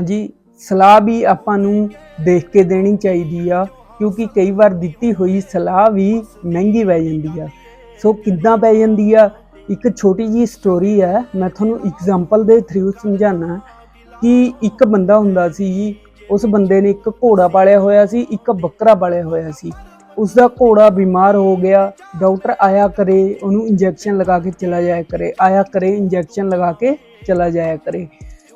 ਹਾਂਜੀ, ਸਲਾਹ ਵੀ ਆਪਾਂ ਨੂੰ ਦੇਖ ਕੇ ਦੇਣੀ ਚਾਹੀਦੀ ਆ, ਕਿਉਂਕਿ ਕਈ ਵਾਰ ਦਿੱਤੀ ਹੋਈ ਸਲਾਹ ਵੀ ਮਹਿੰਗੀ ਪੈ ਜਾਂਦੀ ਆ। ਸੋ ਕਿੱਦਾਂ ਪੈ ਜਾਂਦੀ ਆ? ਇੱਕ ਛੋਟੀ ਜੀ ਸਟੋਰੀ ਹੈ ਮੈਂ ਤੁਹਾਨੂੰ ਐਗਜ਼ਾਮਪਲ ਦੇ ਥਰੂ ਸਮਝਾਣਾ ਕਿ ਇੱਕ ਬੰਦਾ ਹੁੰਦਾ ਸੀ ਜੀ ਉਸ ਬੰਦੇ ਨੇ ਇੱਕ ਘੋੜਾ ਪਾਲਿਆ ਹੋਇਆ ਸੀ, ਇੱਕ ਬੱਕਰਾ ਪਾਲਿਆ ਹੋਇਆ ਸੀ। ਉਸ ਦਾ ਘੋੜਾ ਬਿਮਾਰ ਹੋ ਗਿਆ, ਡਾਕਟਰ ਆਇਆ ਕਰੇ, ਉਹਨੂੰ ਇੰਜੈਕਸ਼ਨ ਲਗਾ ਕੇ ਚਲਾ ਜਾਇਆ ਕਰੇ, ਆਇਆ ਕਰੇ ਇੰਜੈਕਸ਼ਨ ਲਗਾ ਕੇ ਚਲਾ ਜਾਇਆ ਕਰੇ।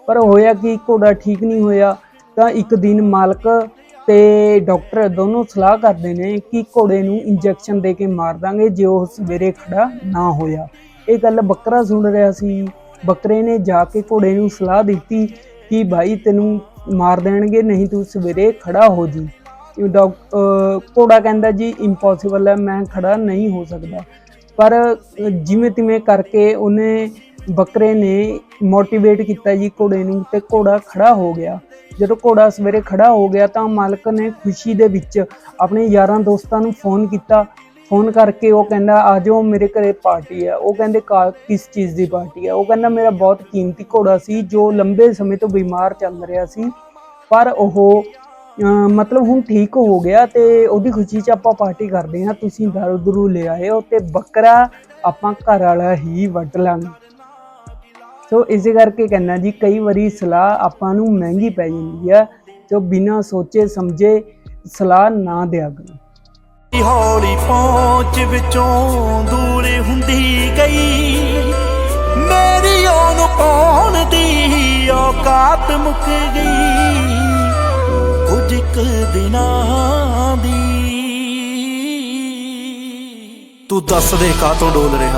ਪਰ ਹੋਇਆ ਕਿ ਘੋੜਾ ਠੀਕ ਨਹੀਂ ਹੋਇਆ, ਤਾਂ ਇੱਕ ਦਿਨ ਮਾਲਕ ਤੇ ਡਾਕਟਰ ਦੋਨੋਂ ਸਲਾਹ ਕਰਦੇ ਨੇ ਕਿ ਘੋੜੇ ਨੂੰ ਇੰਜੈਕਸ਼ਨ ਦੇ ਕੇ ਮਾਰ ਦਾਂਗੇ ਜੇ ਉਹ ਸਵੇਰੇ ਖੜਾ ਨਾ ਹੋਇਆ। ਇਹ ਗੱਲ ਬੱਕਰਾ ਸੁਣ ਰਿਹਾ ਸੀ। ਬੱਕਰੇ ਨੇ ਜਾ ਕੇ ਘੋੜੇ ਨੂੰ ਸਲਾਹ ਦਿੱਤੀ ਕਿ ਭਾਈ ਤੈਨੂੰ ਮਾਰ ਦੇਣਗੇ, ਨਹੀਂ ਤੂੰ ਸਵੇਰੇ ਖੜਾ ਹੋ ਜੀ। ਇਹ ਘੋੜਾ ਕਹਿੰਦਾ ਜੀ ਇੰਪੋਸੀਬਲ ਹੈ, ਮੈਂ ਖੜਾ ਨਹੀਂ ਹੋ ਸਕਦਾ। ਪਰ ਜਿਵੇਂ ਤਿਵੇਂ ਕਰਕੇ ਉਹਨੇ ਬੱਕਰੇ ਨੇ ਮੋਟੀਵੇਟ ਕੀਤਾ ਜੀ ਘੋੜੇ ਨੂੰ ਤੇ ਘੋੜਾ ਖੜਾ ਹੋ ਗਿਆ। ਜਦੋਂ ਘੋੜਾ ਸਵੇਰੇ ਖੜਾ ਹੋ ਗਿਆ ਤਾਂ ਮਾਲਕ ਨੇ ਖੁਸ਼ੀ ਦੇ ਵਿੱਚ ਆਪਣੇ ਯਾਰਾਂ ਦੋਸਤਾਂ ਨੂੰ ਫੋਨ ਕੀਤਾ। ਫੋਨ ਕਰਕੇ ਉਹ ਕਹਿੰਦਾ, ਆ ਜਾਓ, ਮੇਰੇ ਘਰੇ ਪਾਰਟੀ ਹੈ ਉਹ ਕਹਿੰਦੇ, "ਕਾ- ਕਿਸ ਚੀਜ਼ ਦੀ ਪਾਰਟੀ ਹੈ ਉਹ ਕਹਿੰਦਾ, ਮੇਰਾ ਬਹੁਤ ਕੀਮਤੀ ਘੋੜਾ ਸੀ, ਜੋ ਲੰਬੇ ਸਮੇਂ ਤੋਂ ਬਿਮਾਰ ਚੱਲ ਰਿਹਾ ਸੀ। ਪਰ ਉਹ ਮਤਲਬ ਹੁਣ ਠੀਕ ਹੋ ਗਿਆ ਤੇ ਉਹਦੀ ਖੁਸ਼ੀ 'ਚ ਆਪਾਂ ਪਾਰਟੀ ਕਰਦੇ ਹਾਂ। ਤੁਸੀਂ ਦਾਰੂ ਦਰੂ ਲੈ ਆਏ ਹੋ ਤੇ ਬੱਕਰਾ ਆਪਾਂ ਘਰ ਵਾਲਾ ਹੀ ਵੱਢ ਲਾਂਗੇ। ਸੋ ਇਸੇ ਕਰਕੇ ਕਹਿੰਦਾ ਜੀ, ਕਈ ਵਾਰੀ ਸਲਾਹ ਆਪਾਂ ਨੂੰ ਮਹਿੰਗੀ ਪੈ ਜਾਂਦੀ ਆ, ਜੋ ਬਿਨਾਂ ਸੋਚੇ ਸਮਝੇ ਸਲਾਹ ਨਾ ਦਿਆ ਕਰੋ। ਹੌਲੀ ਪਹੁੰਚ ਵਿੱਚੋਂ ਦੂਰ ਹੁੰਦੀ ਗਈ, ਮੇਰੀ ਉਹਨੂੰ ਪਾਉਣ ਦੀ ਔਕਾਤ ਮੁੱਕ ਗਈ, ਕੁਝ ਕੁ ਦਿਨਾਂ ਦੀ। ਤੂੰ ਦੱਸ ਦੇ ਕਾਤੋਂ ਡੋਲ ਰਿਹਾ?